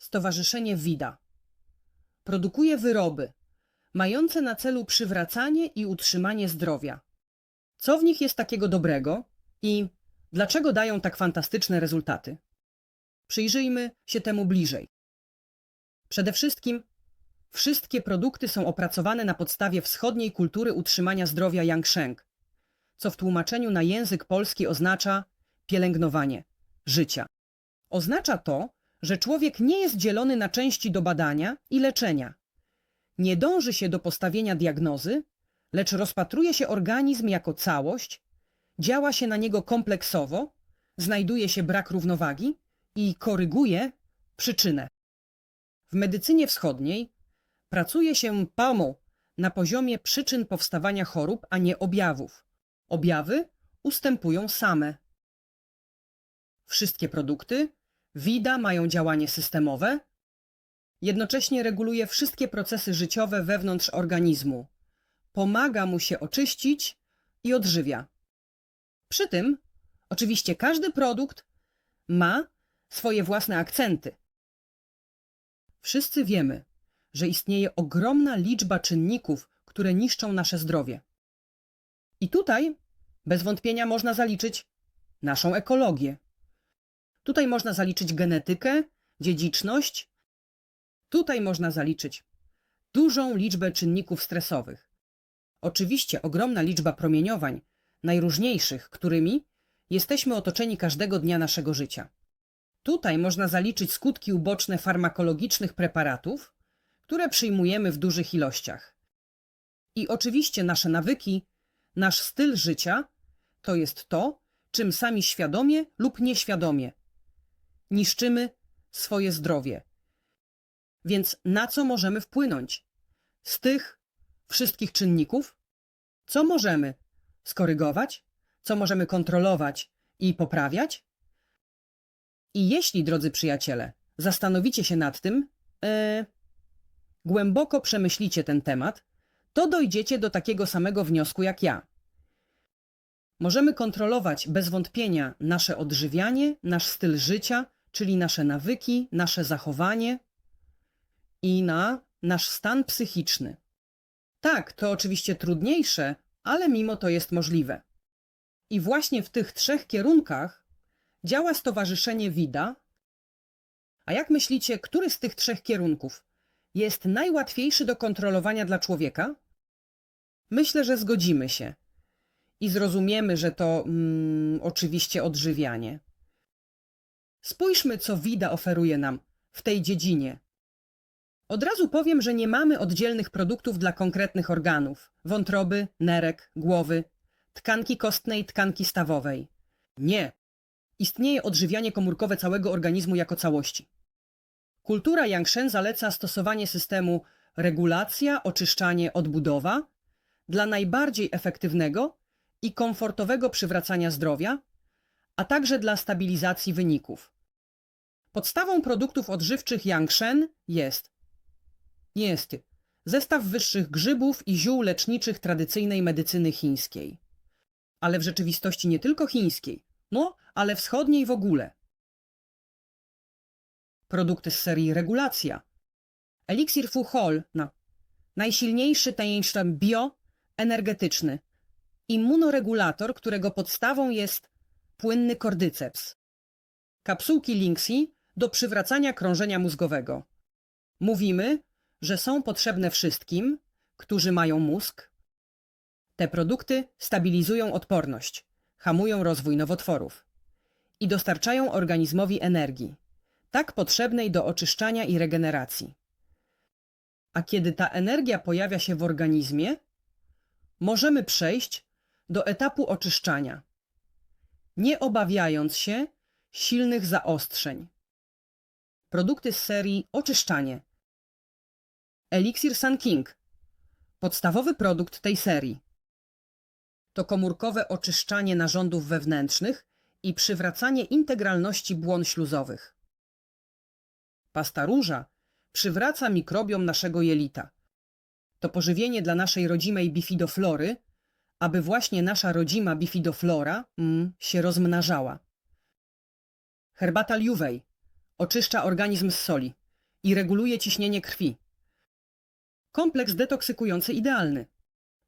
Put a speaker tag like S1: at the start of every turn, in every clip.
S1: Stowarzyszenie WIDA. Produkuje wyroby mające na celu przywracanie i utrzymanie zdrowia. Co w nich jest takiego dobrego i dlaczego dają tak fantastyczne rezultaty? Przyjrzyjmy się temu bliżej. Przede wszystkim wszystkie produkty są opracowane na podstawie wschodniej kultury utrzymania zdrowia Yangsheng, co w tłumaczeniu na język polski oznacza pielęgnowanie życia. Oznacza to, że człowiek nie jest dzielony na części do badania i leczenia. Nie dąży się do postawienia diagnozy, lecz rozpatruje się organizm jako całość, działa się na niego kompleksowo, znajduje się brak równowagi i koryguje przyczynę. W medycynie wschodniej pracuje się PAMO na poziomie przyczyn powstawania chorób, a nie objawów. Objawy ustępują same. Wszystkie produkty WIDA mają działanie systemowe, jednocześnie reguluje wszystkie procesy życiowe wewnątrz organizmu, pomaga mu się oczyścić i odżywia. Przy tym, oczywiście, każdy produkt ma swoje własne akcenty. Wszyscy wiemy, że istnieje ogromna liczba czynników, które niszczą nasze zdrowie. I tutaj, bez wątpienia, można zaliczyć naszą ekologię. Tutaj można zaliczyć genetykę, dziedziczność. Tutaj można zaliczyć dużą liczbę czynników stresowych. Oczywiście ogromna liczba promieniowań, najróżniejszych, którymi jesteśmy otoczeni każdego dnia naszego życia. Tutaj można zaliczyć skutki uboczne farmakologicznych preparatów, które przyjmujemy w dużych ilościach. I oczywiście nasze nawyki, nasz styl życia to jest to, czym sami świadomie lub nieświadomie niszczymy swoje zdrowie. Więc na co możemy wpłynąć? Z tych wszystkich czynników, co możemy skorygować, co możemy kontrolować i poprawiać? I jeśli, drodzy przyjaciele, zastanowicie się nad tym, e, głęboko przemyślicie ten temat, to dojdziecie do takiego samego wniosku jak ja. Możemy kontrolować bez wątpienia nasze odżywianie, nasz styl życia, czyli nasze nawyki, nasze zachowanie i na nasz stan psychiczny. Tak, to oczywiście trudniejsze, ale mimo to jest możliwe. I właśnie w tych trzech kierunkach działa Stowarzyszenie WIDA. A jak myślicie, który z tych trzech kierunków jest najłatwiejszy do kontrolowania dla człowieka? Myślę, że zgodzimy się i zrozumiemy, że to mm, oczywiście odżywianie. Spójrzmy, co WIDA oferuje nam w tej dziedzinie. Od razu powiem, że nie mamy oddzielnych produktów dla konkretnych organów wątroby, nerek, głowy, tkanki kostnej, tkanki stawowej. Nie. Istnieje odżywianie komórkowe całego organizmu jako całości. Kultura Yangshen zaleca stosowanie systemu regulacja, oczyszczanie, odbudowa dla najbardziej efektywnego i komfortowego przywracania zdrowia, a także dla stabilizacji wyników. Podstawą produktów odżywczych Yangshen jest jest zestaw wyższych grzybów i ziół leczniczych tradycyjnej medycyny chińskiej. Ale w rzeczywistości nie tylko chińskiej, no, ale wschodniej w ogóle. Produkty z serii regulacja. Eliksir Fu Hol, no. najsilniejszy tajemniczy bioenergetyczny immunoregulator, którego podstawą jest płynny kordyceps. Kapsułki Linksy do przywracania krążenia mózgowego. Mówimy, że są potrzebne wszystkim, którzy mają mózg. Te produkty stabilizują odporność, hamują rozwój nowotworów i dostarczają organizmowi energii, tak potrzebnej do oczyszczania i regeneracji. A kiedy ta energia pojawia się w organizmie, możemy przejść do etapu oczyszczania, nie obawiając się silnych zaostrzeń. Produkty z serii oczyszczanie. Elixir Sun King. Podstawowy produkt tej serii. To komórkowe oczyszczanie narządów wewnętrznych i przywracanie integralności błon śluzowych. Pasta róża przywraca mikrobiom naszego jelita. To pożywienie dla naszej rodzimej bifidoflory, aby właśnie nasza rodzima bifidoflora mm, się rozmnażała. Herbata Liuwej oczyszcza organizm z soli, i reguluje ciśnienie krwi. Kompleks detoksykujący idealny.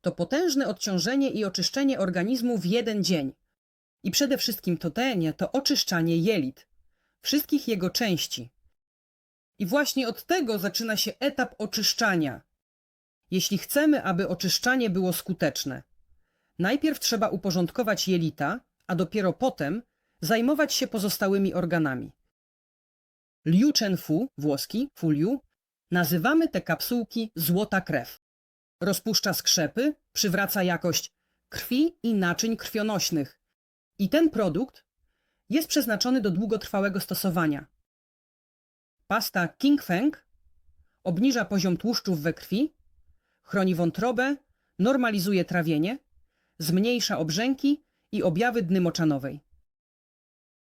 S1: To potężne odciążenie i oczyszczenie organizmu w jeden dzień. I przede wszystkim to tenie to oczyszczanie jelit, wszystkich jego części. I właśnie od tego zaczyna się etap oczyszczania. Jeśli chcemy, aby oczyszczanie było skuteczne, najpierw trzeba uporządkować jelita, a dopiero potem zajmować się pozostałymi organami. Liu Chenfu, włoski, fuliu, nazywamy te kapsułki złota krew. Rozpuszcza skrzepy, przywraca jakość krwi i naczyń krwionośnych. I ten produkt jest przeznaczony do długotrwałego stosowania. Pasta King Feng obniża poziom tłuszczów we krwi, chroni wątrobę, normalizuje trawienie, zmniejsza obrzęki i objawy dny moczanowej.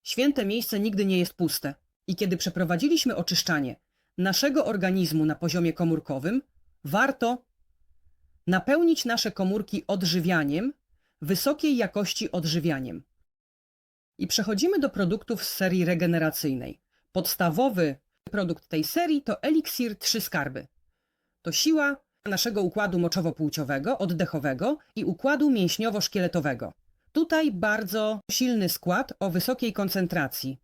S1: Święte miejsce nigdy nie jest puste i kiedy przeprowadziliśmy oczyszczanie naszego organizmu na poziomie komórkowym, warto napełnić nasze komórki odżywianiem, wysokiej jakości odżywianiem. I przechodzimy do produktów z serii regeneracyjnej. Podstawowy produkt tej serii to eliksir Trzy Skarby. To siła naszego układu moczowo-płciowego, oddechowego i układu mięśniowo-szkieletowego. Tutaj bardzo silny skład o wysokiej koncentracji,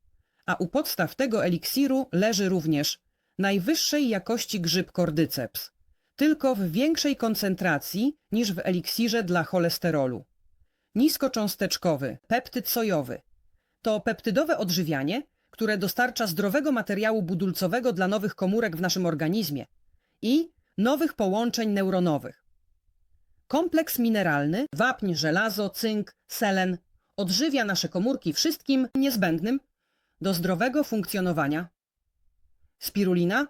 S1: a u podstaw tego eliksiru leży również najwyższej jakości grzyb kordyceps, tylko w większej koncentracji niż w eliksirze dla cholesterolu. Niskocząsteczkowy, peptyd sojowy. To peptydowe odżywianie, które dostarcza zdrowego materiału budulcowego dla nowych komórek w naszym organizmie i nowych połączeń neuronowych. Kompleks mineralny, wapń, żelazo, cynk, selen odżywia nasze komórki wszystkim niezbędnym do zdrowego funkcjonowania. Spirulina,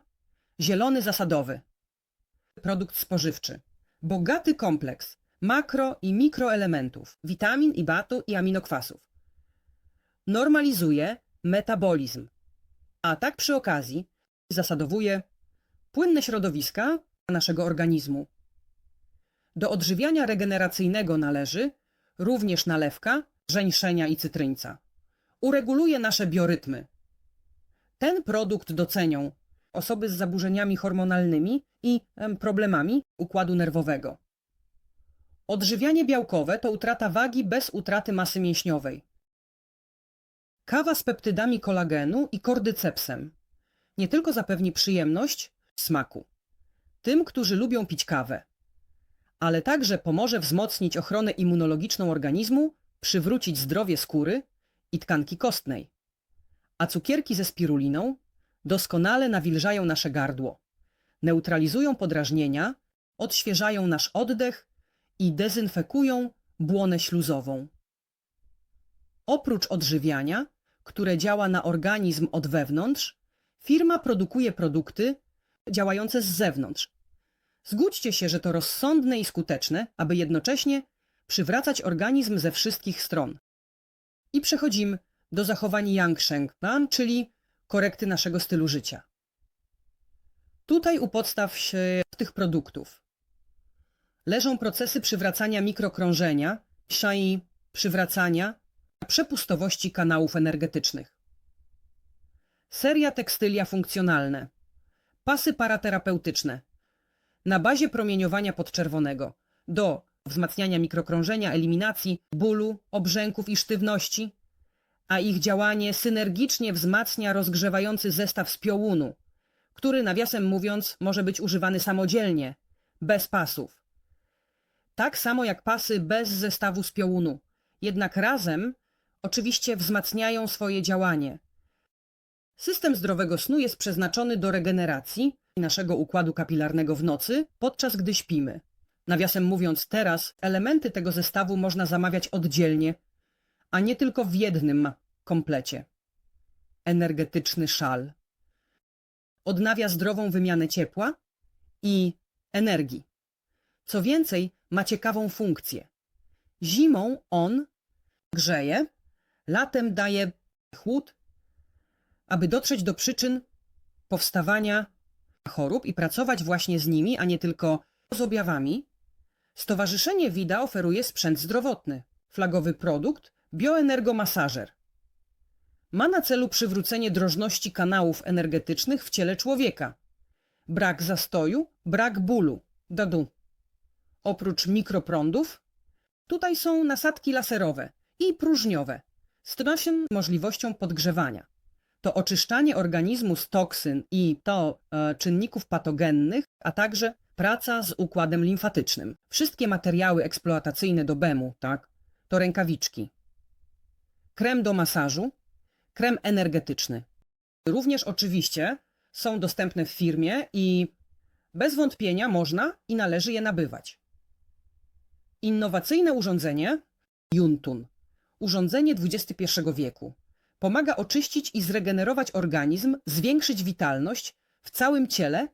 S1: zielony zasadowy. Produkt spożywczy. Bogaty kompleks makro i mikroelementów, witamin i batu i aminokwasów. Normalizuje metabolizm, a tak przy okazji zasadowuje płynne środowiska naszego organizmu. Do odżywiania regeneracyjnego należy również nalewka, żeńszenia i cytryńca. Ureguluje nasze biorytmy. Ten produkt docenią osoby z zaburzeniami hormonalnymi i em, problemami układu nerwowego. Odżywianie białkowe to utrata wagi bez utraty masy mięśniowej. Kawa z peptydami kolagenu i kordycepsem nie tylko zapewni przyjemność smaku tym, którzy lubią pić kawę, ale także pomoże wzmocnić ochronę immunologiczną organizmu, przywrócić zdrowie skóry i tkanki kostnej. A cukierki ze spiruliną doskonale nawilżają nasze gardło, neutralizują podrażnienia, odświeżają nasz oddech i dezynfekują błonę śluzową. Oprócz odżywiania, które działa na organizm od wewnątrz, firma produkuje produkty działające z zewnątrz. Zgódźcie się, że to rozsądne i skuteczne, aby jednocześnie przywracać organizm ze wszystkich stron. I przechodzimy do zachowań Yangsheng, czyli korekty naszego stylu życia. Tutaj u podstaw tych produktów leżą procesy przywracania mikrokrążenia, i przywracania przepustowości kanałów energetycznych. Seria tekstylia funkcjonalne. Pasy paraterapeutyczne. Na bazie promieniowania podczerwonego do wzmacniania mikrokrążenia, eliminacji bólu, obrzęków i sztywności, a ich działanie synergicznie wzmacnia rozgrzewający zestaw z piołunu, który nawiasem mówiąc może być używany samodzielnie, bez pasów. Tak samo jak pasy bez zestawu z piołunu, jednak razem oczywiście wzmacniają swoje działanie. System zdrowego snu jest przeznaczony do regeneracji naszego układu kapilarnego w nocy, podczas gdy śpimy. Nawiasem mówiąc, teraz elementy tego zestawu można zamawiać oddzielnie, a nie tylko w jednym komplecie. Energetyczny szal. Odnawia zdrową wymianę ciepła i energii. Co więcej, ma ciekawą funkcję. Zimą on grzeje, latem daje chłód, aby dotrzeć do przyczyn powstawania chorób i pracować właśnie z nimi, a nie tylko z objawami, Stowarzyszenie WIDA oferuje sprzęt zdrowotny, flagowy produkt bioenergomasażer. Ma na celu przywrócenie drożności kanałów energetycznych w ciele człowieka brak zastoju, brak bólu. Dadu. Oprócz mikroprądów, tutaj są nasadki laserowe i próżniowe z możliwością podgrzewania. To oczyszczanie organizmu z toksyn i to e, czynników patogennych, a także praca z układem limfatycznym. Wszystkie materiały eksploatacyjne do BEM-u, tak, to rękawiczki. Krem do masażu, krem energetyczny. Również oczywiście są dostępne w firmie i bez wątpienia można i należy je nabywać. Innowacyjne urządzenie Juntun. Urządzenie XXI wieku. Pomaga oczyścić i zregenerować organizm, zwiększyć witalność w całym ciele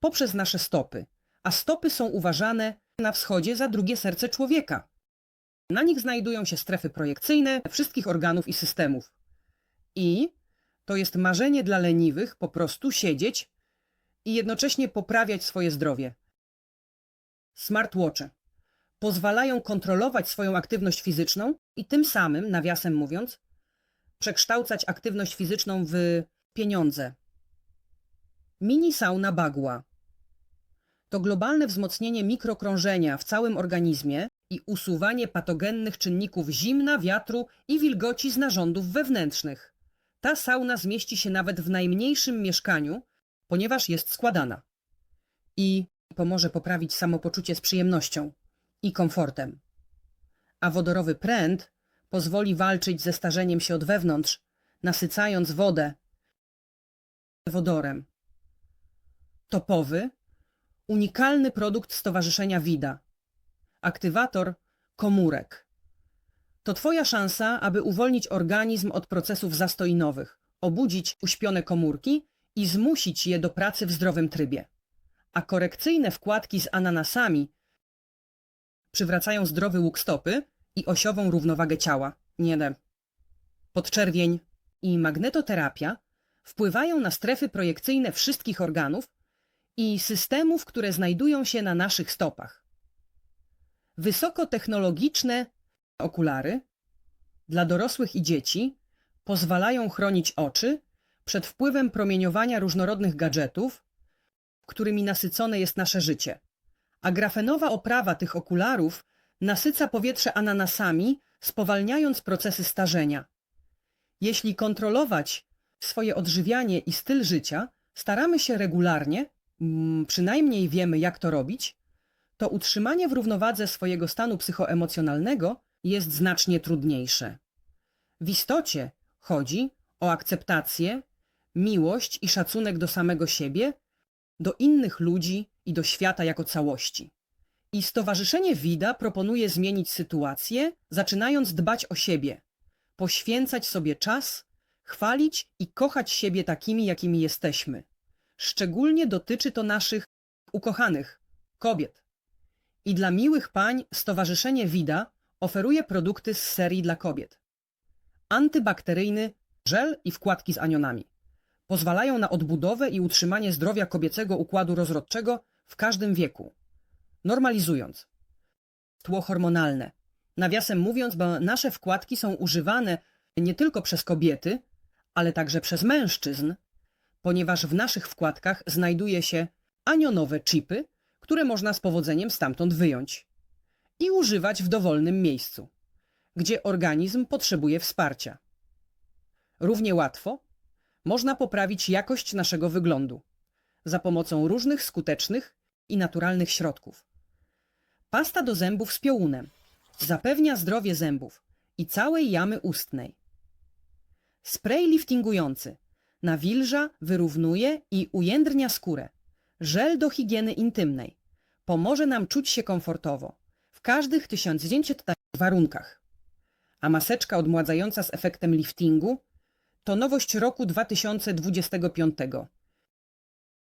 S1: poprzez nasze stopy. A stopy są uważane na wschodzie za drugie serce człowieka. Na nich znajdują się strefy projekcyjne wszystkich organów i systemów. I to jest marzenie dla leniwych po prostu siedzieć i jednocześnie poprawiać swoje zdrowie. Smartwatche pozwalają kontrolować swoją aktywność fizyczną i tym samym, nawiasem mówiąc, przekształcać aktywność fizyczną w pieniądze. Mini sauna bagła to globalne wzmocnienie mikrokrążenia w całym organizmie i usuwanie patogennych czynników zimna, wiatru i wilgoci z narządów wewnętrznych. Ta sauna zmieści się nawet w najmniejszym mieszkaniu, ponieważ jest składana. I pomoże poprawić samopoczucie z przyjemnością i komfortem. A wodorowy pręt pozwoli walczyć ze starzeniem się od wewnątrz, nasycając wodę wodorem. Topowy, unikalny produkt Stowarzyszenia WIDA. Aktywator komórek. To Twoja szansa, aby uwolnić organizm od procesów zastoinowych, obudzić uśpione komórki i zmusić je do pracy w zdrowym trybie. A korekcyjne wkładki z ananasami przywracają zdrowy łuk stopy i osiową równowagę ciała. Nie de. Podczerwień i magnetoterapia wpływają na strefy projekcyjne wszystkich organów i systemów, które znajdują się na naszych stopach. Wysokotechnologiczne okulary dla dorosłych i dzieci pozwalają chronić oczy przed wpływem promieniowania różnorodnych gadżetów, którymi nasycone jest nasze życie. A grafenowa oprawa tych okularów nasyca powietrze ananasami, spowalniając procesy starzenia. Jeśli kontrolować swoje odżywianie i styl życia, staramy się regularnie, mm, przynajmniej wiemy jak to robić, to utrzymanie w równowadze swojego stanu psychoemocjonalnego jest znacznie trudniejsze. W istocie chodzi o akceptację, miłość i szacunek do samego siebie, do innych ludzi i do świata jako całości. I Stowarzyszenie WIDA proponuje zmienić sytuację, zaczynając dbać o siebie, poświęcać sobie czas, chwalić i kochać siebie takimi, jakimi jesteśmy. Szczególnie dotyczy to naszych ukochanych kobiet. I dla miłych pań Stowarzyszenie WIDA oferuje produkty z serii dla kobiet. Antybakteryjny żel i wkładki z anionami. Pozwalają na odbudowę i utrzymanie zdrowia kobiecego układu rozrodczego w każdym wieku normalizując. Tło hormonalne. Nawiasem mówiąc, bo nasze wkładki są używane nie tylko przez kobiety, ale także przez mężczyzn, ponieważ w naszych wkładkach znajduje się anionowe chipy, które można z powodzeniem stamtąd wyjąć i używać w dowolnym miejscu, gdzie organizm potrzebuje wsparcia. Równie łatwo można poprawić jakość naszego wyglądu za pomocą różnych skutecznych i naturalnych środków. Pasta do zębów z piołunem. Zapewnia zdrowie zębów i całej jamy ustnej. Spray liftingujący. Nawilża, wyrównuje i ujędrnia skórę. Żel do higieny intymnej. Pomoże nam czuć się komfortowo w każdych 1900 warunkach. A maseczka odmładzająca z efektem liftingu to nowość roku 2025.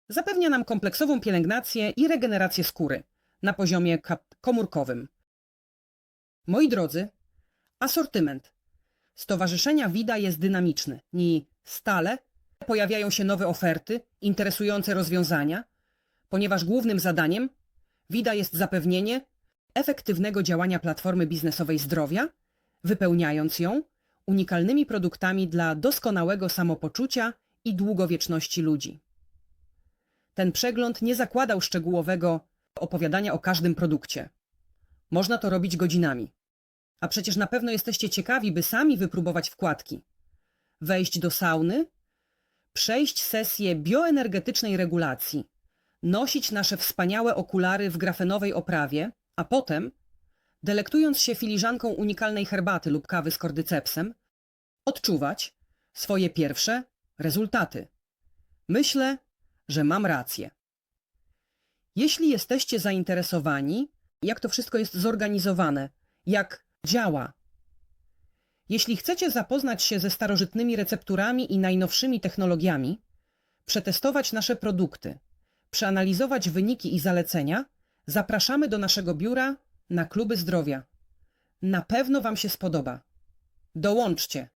S1: Zapewnia nam kompleksową pielęgnację i regenerację skóry na poziomie komórkowym. Moi drodzy, asortyment Stowarzyszenia WIDA jest dynamiczny i stale pojawiają się nowe oferty, interesujące rozwiązania, ponieważ głównym zadaniem WIDA jest zapewnienie efektywnego działania platformy biznesowej zdrowia, wypełniając ją unikalnymi produktami dla doskonałego samopoczucia i długowieczności ludzi. Ten przegląd nie zakładał szczegółowego opowiadania o każdym produkcie. Można to robić godzinami. A przecież na pewno jesteście ciekawi, by sami wypróbować wkładki. Wejść do sauny, przejść sesję bioenergetycznej regulacji, nosić nasze wspaniałe okulary w grafenowej oprawie, a potem, delektując się filiżanką unikalnej herbaty lub kawy z kordycepsem, odczuwać swoje pierwsze rezultaty. Myślę, że mam rację. Jeśli jesteście zainteresowani, jak to wszystko jest zorganizowane, jak działa, jeśli chcecie zapoznać się ze starożytnymi recepturami i najnowszymi technologiami, przetestować nasze produkty, przeanalizować wyniki i zalecenia, zapraszamy do naszego biura na kluby zdrowia. Na pewno Wam się spodoba. Dołączcie.